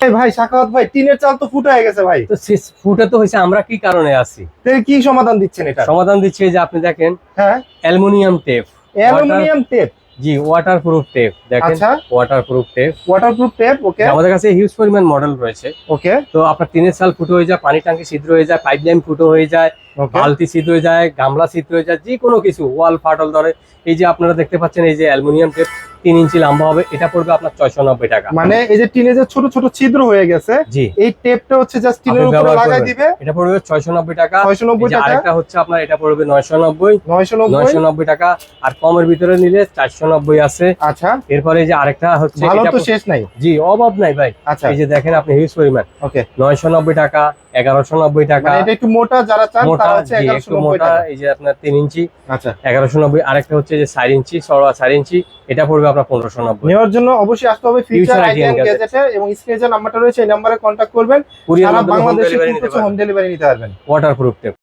ভাই সাখাওয়াত ভাই টিনের চাল তো ফুটা হয়ে গেছে ভাই। তো ফুটে তো হয়েছে আমরা কি কারণে আছি? কি সমাধান দিচ্ছেন এটা? সমাধান দিচ্ছি যে আপনি দেখেন হ্যাঁ। Aluminium tape. Aluminium tape. জি ওয়াটার প্রুফ টেপ দেখেন। আচ্ছা। Water proof tape. Waterproof tape okay আমাদের কাছে হিউজ পরিমাণ মডেল রয়েছে। ওকে তো আপনার টিনের চাল ফুটো হয়ে যায় পানি ট্যাঙ্কি ছিদ্র হয়ে যায় পাইপ লাইন ফুটো হয়ে যায় বালতি ছিদ্র হয়ে যায় গামলা ছিদ্র হয়ে যায় যে কোনো কিছু ওয়াল ফাটল ধরে। এই যে আপনারা দেখতে পাচ্ছেন এই যে অ্যালুমিনিয়াম টেপ তিন ইঞ্চি লম্বা হবে এটা পড়বে আপনার ছয়শো নব্বই টাকা। মানে এই যে টিনে যে ছোট ছোট ছিদ্র হয়ে গেছে জি। এই টেপটা হচ্ছে জাস্ট টিনের উপরে লাগাই দিবে। এটা পড়বে ছয়শো নব্বই টাকা ছয়শো নব্বই টাকা? আরেকটা হচ্ছে আপনার এটা পড়বে নয়শো নব্বই নয়শো নব্বই টাকা। আর কমের ভিতরে নিলে চারশো নব্বই আছে। আচ্ছা। এরপরে যে আরেকটা হচ্ছে ভালো তো শেষ নাই। জি অভাব নাই ভাই। আচ্ছা। এই যে দেখেন আপনি হিউজ পরিমাণ। ওকে নয়শো নব্বই টাকা এগারোশো নব্বই টাকা। মানে এটা একটু মোটা যারা চান মোটা তারা হচ্ছে একটু মোটা এই যে আপনার তিন ইঞ্চি। আচ্ছা। এগারোশো নব্বই আরেকটা হচ্ছে যে চার ইঞ্চি সরোয়া চার ইঞ্চি। এটা পড়বে আপনার পনেরোশো নব্বই। নেওয়ার জন্য অবশ্যই আসতে হবে ফিউচার আইডিয়ান গ্যাজেটে এবং স্ক্রিনে যে নাম্বারটা রয়েছে এই নাম্বারে কন্ট্যাক্ট করবেন। সারা বাংলাদেশে কিন্তু নিতে হোম ডেলিভারি নিতে পারবেন। Water proof tape